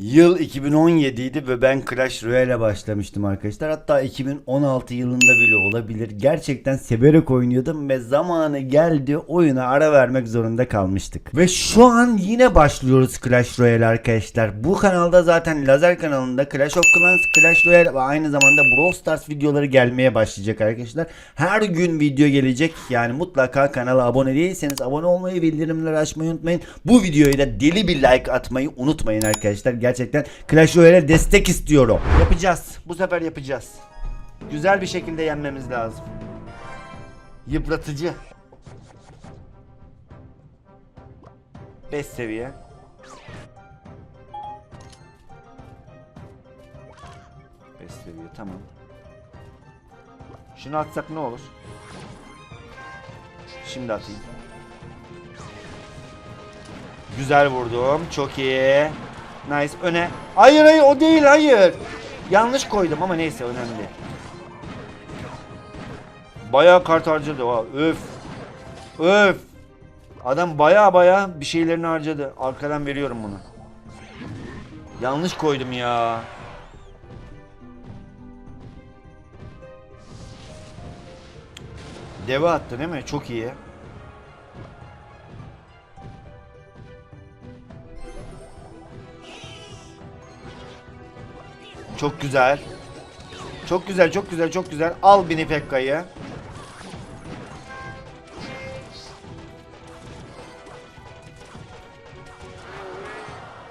Yıl 2017 idi ve ben Clash Royale'e başlamıştım arkadaşlar. Hatta 2016 yılında bile olabilir. Gerçekten severek oynuyordum ve zamanı geldi oyuna ara vermek zorunda kalmıştık. Ve şu an yine başlıyoruz Clash Royale arkadaşlar. Bu kanalda zaten Lazer kanalında Clash of Clans, Clash Royale ve aynı zamanda Brawl Stars videoları gelmeye başlayacak arkadaşlar. Her gün video gelecek. Yani mutlaka kanala abone değilseniz abone olmayı, bildirimleri açmayı unutmayın. Bu videoya da deli bir like atmayı unutmayın arkadaşlar. Gerçekten Clash Royale'e destek istiyorum. Yapacağız. Bu sefer yapacağız. Güzel bir şekilde yenmemiz lazım. Yıpratıcı. 5 seviye. Beş seviye tamam. Şunu atsak ne olur? Şimdi atayım. Güzel vurdum. Çok iyi. Nice. Öne. Hayır hayır o değil hayır. Yanlış koydum ama neyse önemli. Bayağı kart harcadı ha. Öf. Öf. Adam baya baya bir şeylerini harcadı. Arkadan veriyorum bunu. Yanlış koydum ya. Deve attı değil mi? Çok iyi. Çok güzel. Çok güzel, çok güzel, çok güzel. Al Bini Pekka'yı.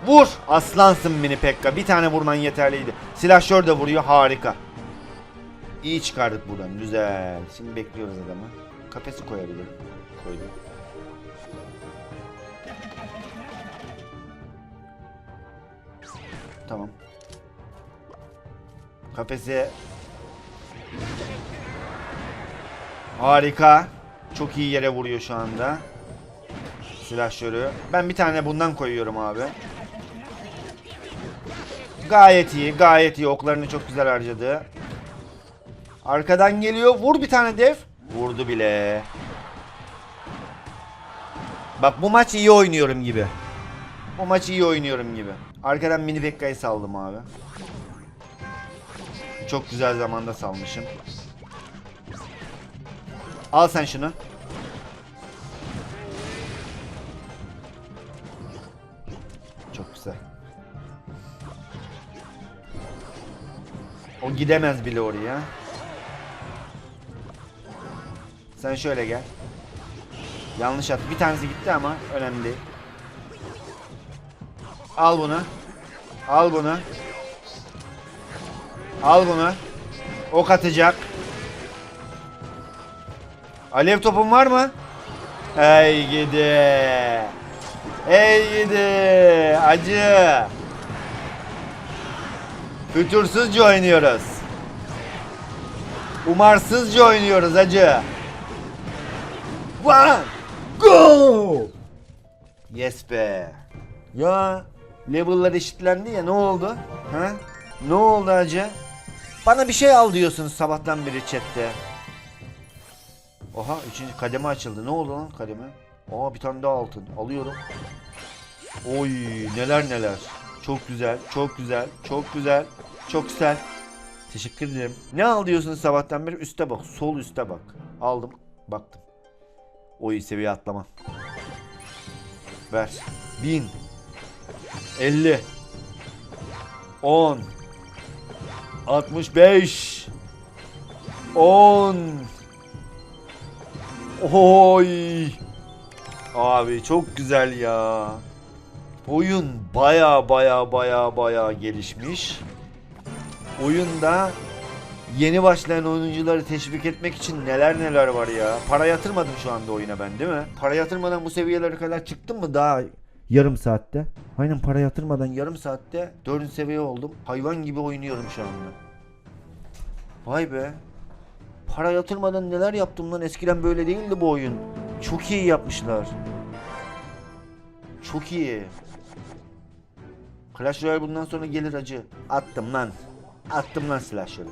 Vur! Aslansın Mini Pekka. Bir tane vurman yeterliydi. Silahşör de vuruyor. Harika. İyi çıkardık buradan. Güzel. Şimdi bekliyoruz adamı. Kafesi koyabilir. Koydu. Kafese Harika. Çok iyi yere vuruyor şu anda. Silahşörü. Ben bir tane bundan koyuyorum abi. Gayet iyi, gayet iyi. Oklarını çok güzel harcadı. Arkadan geliyor. Vur bir tane dev. Vurdu bile. Bak bu maç iyi oynuyorum gibi. Bu maç iyi oynuyorum gibi. Arkadan mini Pekka'yı saldım abi. Çok güzel zamanda salmışım. Al sen şunu. Çok güzel. O gidemez bile oraya. Sen şöyle gel. Yanlış attı. Bir tanesi gitti ama önemli değil. Al bunu. Al bunu. Al bunu. Ok atacak. Alev topun var mı? Ey gidi. Ey gidi. Acı. Fütursuzca oynuyoruz. Umarsızca oynuyoruz acı. One, go! Yes be. Ya level'lar eşitlendi ya ne oldu? Ha? Ne oldu acı? Bana bir şey al diyorsunuz sabahtan beri chatte. Oha üçüncü kademe açıldı. Ne oldu lan kademe? Aa bir tane daha altın. Alıyorum. Oy neler neler. Çok güzel, çok güzel, çok güzel, çok güzel. Teşekkür ederim. Ne al diyorsunuz sabahtan beri? Üste bak. Sol üste bak. Aldım. Baktım. Oy seviye atlama. Ver. 1000 50 10 65 10 Oy Abi çok güzel ya. Oyun baya baya baya baya gelişmiş. Oyunda yeni başlayan oyuncuları teşvik etmek için neler neler var ya. Para yatırmadım şu anda oyuna ben değil mi? Para yatırmadan bu seviyelere kadar çıktım mı daha yarım saatte? Aynen para yatırmadan yarım saatte 4. seviye oldum. Hayvan gibi oynuyorum şu anda. Vay be. Para yatırmadan neler yaptım lan eskiden böyle değildi bu oyun. Çok iyi yapmışlar. Çok iyi. Clash Royale bundan sonra gelir acı. Attım lan. Attım lan silahları.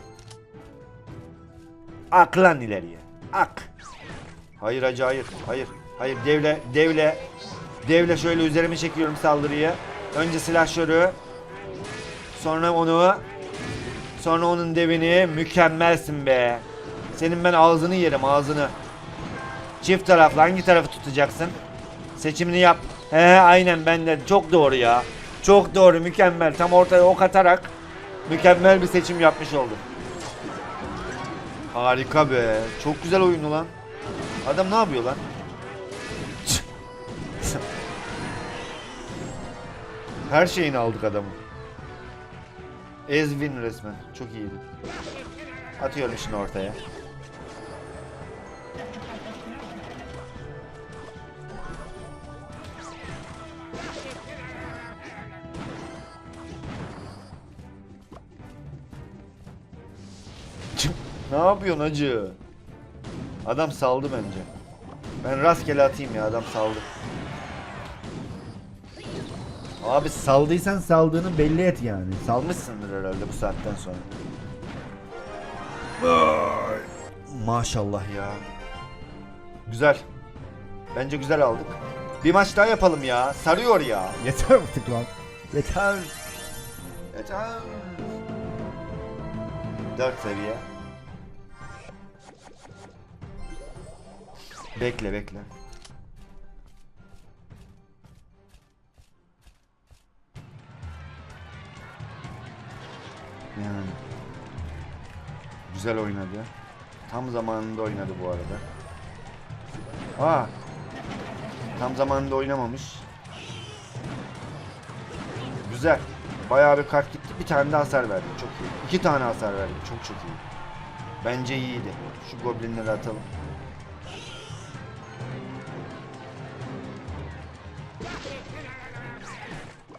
Ak lan ileriye. Ak. Hayır hacı hayır. Hayır. Hayır devle devle devle şöyle üzerime çekiyorum saldırıyı. Önce silahşörü. Sonra onu sonra onun devini mükemmelsin be. Senin ben ağzını yerim ağzını. Çift taraflı hangi tarafı tutacaksın? Seçimini yap. He aynen ben de çok doğru ya. Çok doğru mükemmel. Tam ortaya ok atarak mükemmel bir seçim yapmış oldum. Harika be. Çok güzel oyun lan. Adam ne yapıyor lan? Her şeyini aldık adamın. Ezvin resmen. Çok iyiydi. Atıyorum şimdi ortaya. ne yapıyorsun acı? Adam saldı bence. Ben rastgele atayım ya adam saldı. Abi saldıysan saldığını belli et yani. Salmışsındır herhalde bu saatten sonra. Vay. Maşallah ya. Güzel. Bence güzel aldık. Bir maç daha yapalım ya. Sarıyor ya. Yeter artık lan. Yeter. Yeter. 4 seviye. Bekle bekle. Yani. Güzel oynadı. Tam zamanında oynadı bu arada. Aa. Tam zamanında oynamamış. Güzel. Bayağı bir kart gitti. Bir tane de hasar verdi. Çok iyi. İki tane hasar verdi. Çok çok iyi. Bence iyiydi. Şu goblinleri atalım.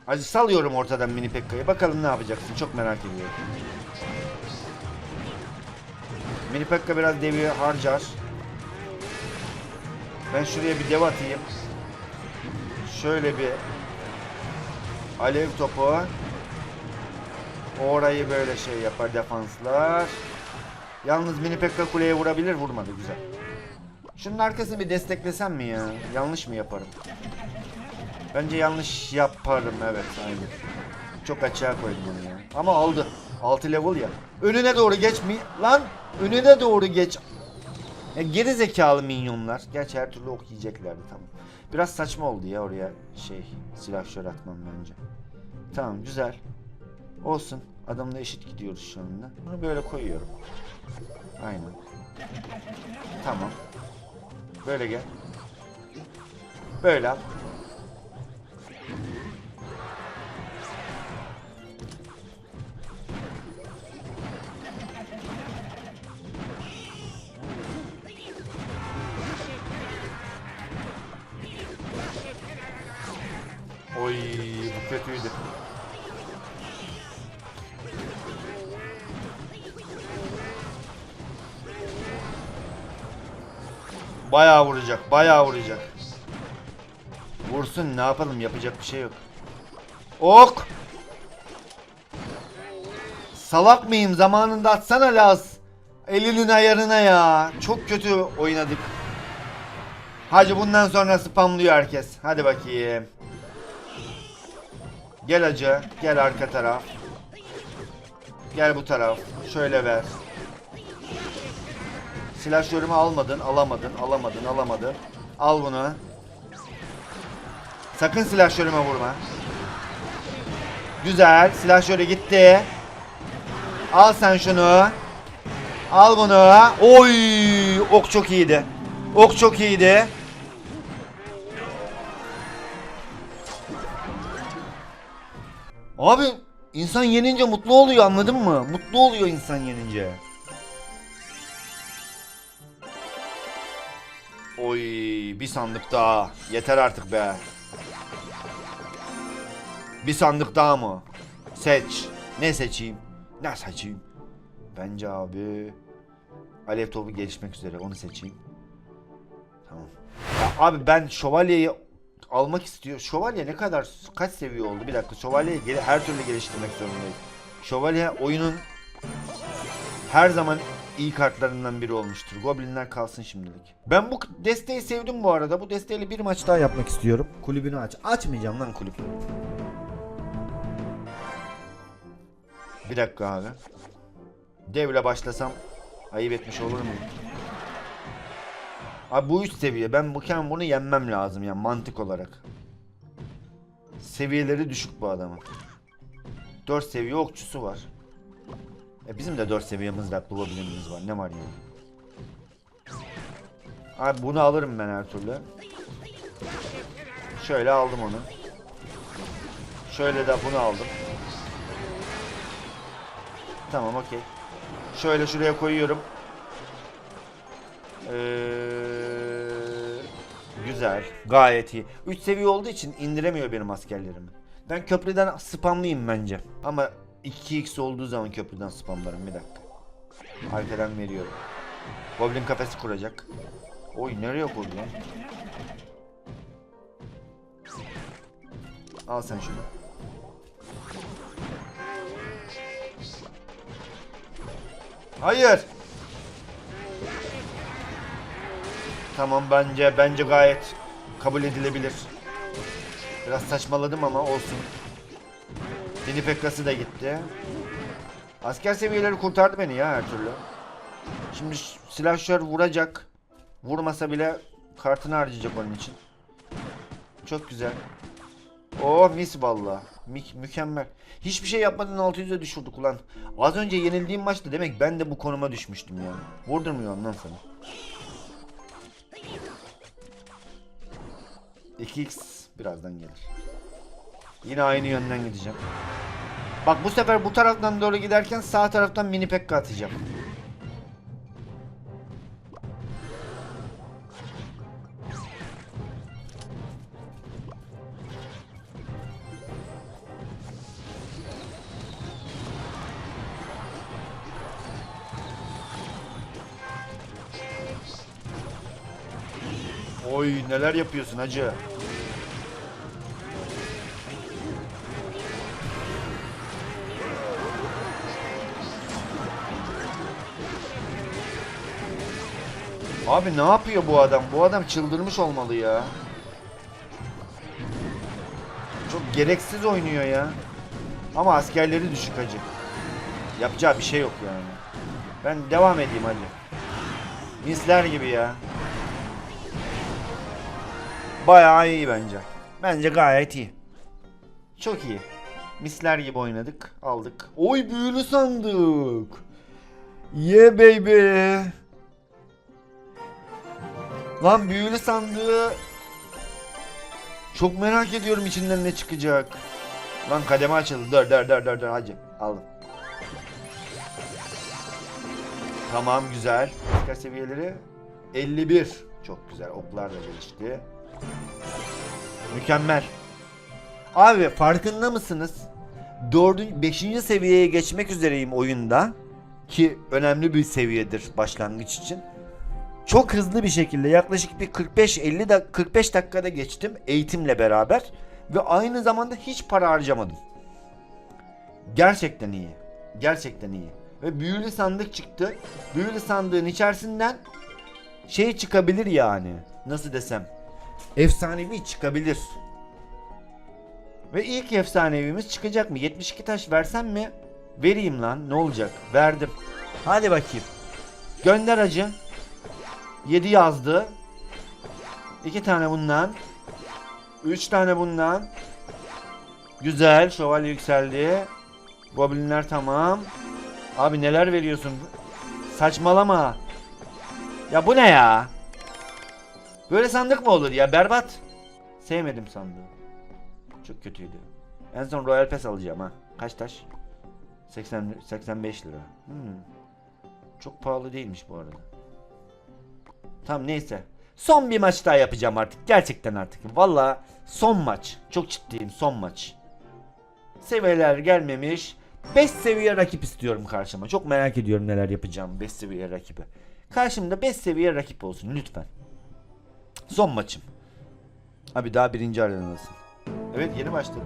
Hadi salıyorum ortadan mini Pekka'yı. Bakalım ne yapacaksın. Çok merak ediyorum. Mini Pekka biraz devi harcar. Ben şuraya bir dev atayım. Şöyle bir alev topu. Orayı böyle şey yapar defanslar. Yalnız mini Pekka kuleye vurabilir. Vurmadı güzel. Şunun arkasını bir desteklesem mi ya? Yanlış mı yaparım? Bence yanlış yaparım evet aynen. Çok açığa koydum onu ya. Ama aldı. 6 level ya. Önüne doğru geç mi? Lan önüne doğru geç. Ya geri zekalı minyonlar. Gerçi her türlü ok yiyeceklerdi tamam. Biraz saçma oldu ya oraya şey silah şöyle atmam bence. Tamam güzel. Olsun. Adamla eşit gidiyoruz şu anda. Bunu böyle koyuyorum. Aynen. Tamam. Böyle gel. Böyle al. Kötüydü. Bayağı vuracak, bayağı vuracak. Vursun ne yapalım yapacak bir şey yok. Ok! Salak mıyım zamanında atsana Laz. Elinin ayarına ya. Çok kötü oynadık. Hacı bundan sonra spamlıyor herkes. Hadi bakayım. Gel acı. Gel arka taraf. Gel bu taraf. Şöyle ver. Silahşörümü almadın, alamadın, alamadın, alamadın. Al bunu. Sakın silahşörüme vurma. Güzel. Silahşörü gitti. Al sen şunu. Al bunu. Oy! Ok çok iyiydi. Ok çok iyiydi. Abi insan yenince mutlu oluyor anladın mı? Mutlu oluyor insan yenince. Oy bir sandık daha. Yeter artık be. Bir sandık daha mı? Seç. Ne seçeyim? Ne seçeyim? Bence abi Alev topu gelişmek üzere onu seçeyim. Tamam. Ya abi ben şövalyeyi almak istiyor. Şövalye ne kadar kaç seviye oldu? Bir dakika. Şövalyeyi gel- her türlü geliştirmek zorundayız. Şövalye oyunun her zaman iyi kartlarından biri olmuştur. Goblinler kalsın şimdilik. Ben bu desteği sevdim bu arada. Bu desteğiyle bir maç daha yapmak istiyorum. Kulübünü aç. Açmayacağım lan kulübü. Bir dakika abi. Devle başlasam ayıp etmiş olur muyum? Abi bu üst seviye. Ben buken bunu yenmem lazım yani mantık olarak. Seviyeleri düşük bu adamın. 4 seviye okçusu var. E bizim de 4 seviye mızraklı goblinimiz var. Ne var yani? Abi bunu alırım ben her türlü. Şöyle aldım onu. Şöyle de bunu aldım. Tamam okey. Şöyle şuraya koyuyorum. Ee, güzel. Gayet iyi. 3 seviye olduğu için indiremiyor benim askerlerimi. Ben köprüden spamlayayım bence. Ama 2x olduğu zaman köprüden spamlarım. Bir dakika. Arkadan veriyorum. Goblin kafesi kuracak. Oy nereye kurdu lan? Al sen şunu. Hayır. Tamam bence bence gayet kabul edilebilir. Biraz saçmaladım ama olsun. Dini Pekkası da gitti. Asker seviyeleri kurtardı beni ya her türlü. Şimdi silahşör vuracak. Vurmasa bile kartını harcayacak onun için. Çok güzel. Oh mis valla. Mü- mükemmel. Hiçbir şey yapmadan 600'e düşürdük ulan. Az önce yenildiğim maçta demek ben de bu konuma düşmüştüm yani. Vurdurmuyor ondan sonra. 2x birazdan gelir. Yine aynı yönden gideceğim. Bak bu sefer bu taraftan doğru giderken sağ taraftan mini pekka atacağım. Oy neler yapıyorsun hacı. Abi ne yapıyor bu adam? Bu adam çıldırmış olmalı ya. Çok gereksiz oynuyor ya. Ama askerleri düşük hacı. Yapacağı bir şey yok yani. Ben devam edeyim hacı. Misler gibi ya. Bayağı iyi bence. Bence gayet iyi. Çok iyi. Misler gibi oynadık. Aldık. Oy büyülü sandık. Yeah baby. Lan büyülü sandığı çok merak ediyorum içinden ne çıkacak. Lan kademe açıldı. Dur dur dur dur dur hacı. Aldım. Tamam güzel. Asker seviyeleri 51. Çok güzel. Oklar da gelişti. Mükemmel. Abi farkında mısınız? 4. 5. seviyeye geçmek üzereyim oyunda. Ki önemli bir seviyedir başlangıç için. Çok hızlı bir şekilde yaklaşık bir 45-50 dak 45 dakikada geçtim eğitimle beraber ve aynı zamanda hiç para harcamadım. Gerçekten iyi. Gerçekten iyi. Ve büyülü sandık çıktı. Büyülü sandığın içerisinden şey çıkabilir yani. Nasıl desem? Efsanevi çıkabilir. Ve ilk efsanevimiz çıkacak mı? 72 taş versem mi? Vereyim lan. Ne olacak? Verdim. Hadi bakayım. Gönder acı. 7 yazdı. 2 tane bundan. 3 tane bundan. Güzel. Şövalye yükseldi. Goblinler tamam. Abi neler veriyorsun? Saçmalama. Ya bu ne ya? Böyle sandık mı olur ya? Berbat. Sevmedim sandığı. Çok kötüydü. En son Royal Pass alacağım ha. Kaç taş? 80 85 lira. Hmm. Çok pahalı değilmiş bu arada. Tamam neyse. Son bir maç daha yapacağım artık. Gerçekten artık. Valla son maç. Çok ciddiyim son maç. Seviyeler gelmemiş. 5 seviye rakip istiyorum karşıma. Çok merak ediyorum neler yapacağım 5 seviye rakibi. Karşımda 5 seviye rakip olsun lütfen. Son maçım. Abi daha birinci arenadasın. Evet yeni başladım.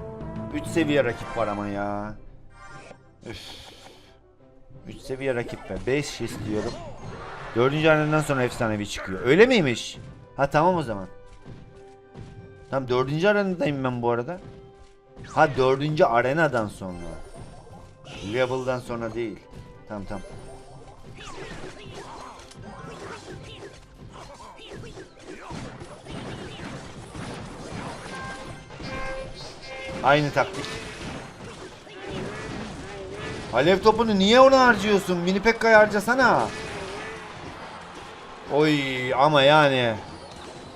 3 seviye rakip var ama ya. Üf. 3 seviye rakip be. 5 istiyorum. Dördüncü arenadan sonra efsanevi çıkıyor. Öyle miymiş? Ha tamam o zaman. Tamam dördüncü arenadayım ben bu arada. Ha dördüncü arenadan sonra. Level'dan sonra değil. Tamam tamam. Aynı taktik. Alev topunu niye ona harcıyorsun? Pekka'yı harcasana. Oy ama yani.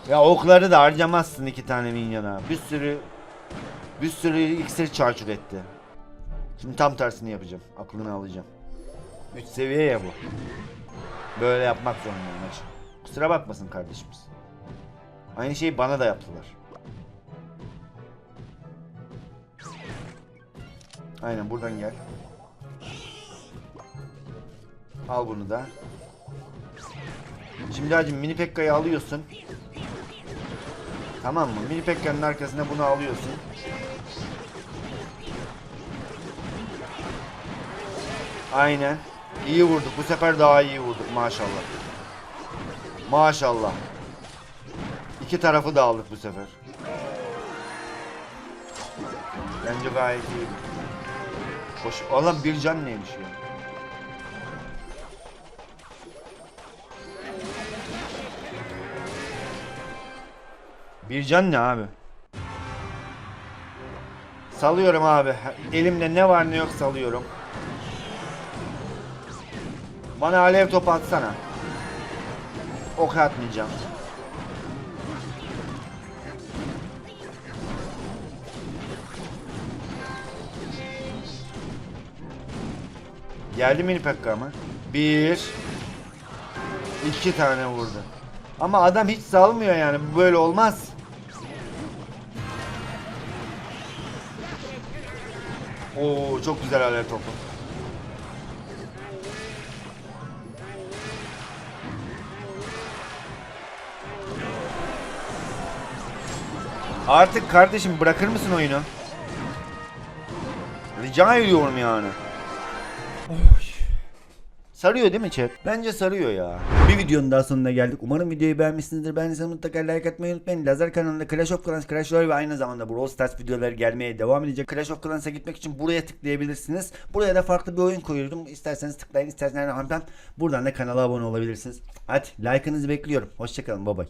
Ya okları da harcamazsın iki tane minyona. Bir sürü bir sürü iksir çarçur etti. Şimdi tam tersini yapacağım. Aklını alacağım. 3 seviye ya bu. Böyle yapmak zorundayım. Kusura bakmasın kardeşimiz. Aynı şeyi bana da yaptılar. Aynen buradan gel. Al bunu da. Şimdi hacım mini pekka'yı alıyorsun. Tamam mı? Mini pekka'nın arkasına bunu alıyorsun. Aynen. İyi vurduk. Bu sefer daha iyi vurduk maşallah. Maşallah. İki tarafı da aldık bu sefer. Bence gayet iyi. Hoş. Oğlum bir can neymiş ya? Bir can ne abi? Salıyorum abi. Elimde ne var ne yok salıyorum. Bana alev topu atsana. Ok atmayacağım. Geldi mini pekka mı? Bir. iki tane vurdu. Ama adam hiç salmıyor yani. Böyle olmaz. Oo çok güzel alev topu. Artık kardeşim bırakır mısın oyunu? Rica ediyorum yani. Sarıyor değil mi chat? Bence sarıyor ya. Bir videonun daha sonuna geldik. Umarım videoyu beğenmişsinizdir. Beğendiyseniz mutlaka like atmayı unutmayın. Lazer kanalında Clash of Clans, Clash Royale ve aynı zamanda Brawl Stars videoları gelmeye devam edecek. Clash of Clans'a gitmek için buraya tıklayabilirsiniz. Buraya da farklı bir oyun koyuyorum. İsterseniz tıklayın, isterseniz hemen buradan da kanala abone olabilirsiniz. Hadi like'ınızı bekliyorum. Hoşçakalın. Bye bye.